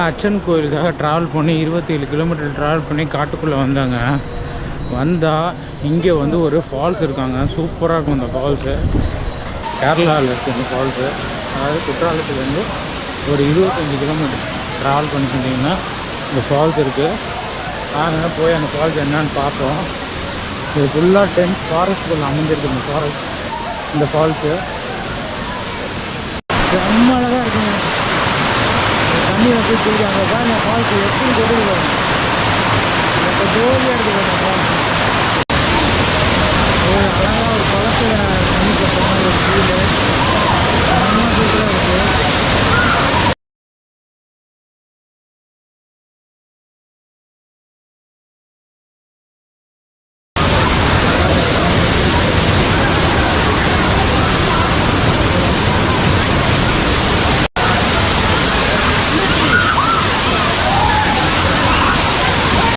அச்சன் கோயிலுக்காக travel பண்ணி இருபத்தேழு kilometre travel பண்ணி காட்டுக்குள்ளே வந்தாங்க. வந்தால் இங்கே வந்து ஒரு ஃபால்ஸ் இருக்காங்க. சூப்பராக இருக்கும் இந்த ஃபால்ஸு கேரளாவில் இருக்குது இந்த ஃபால்ஸு அதாவது குற்றாலத்துலேருந்து ஒரு இருபத்தஞ்சி கிலோமீட்டர் ட்ராவல் பண்ணி சொன்னீங்கன்னா இந்த ஃபால்ஸ் இருக்குது அதனால் போய் அந்த ஃபால்ஸ் என்னன்னு பார்ப்போம் இது ஃபுல்லாக டென்ட் ஃபாரஸ்ட்டுக்குள்ள அமைஞ்சிருக்கு இந்த ஃபாரஸ்ட் இந்த ஃபால்ஸு 是主讲的，外面好几个中国队友，我多。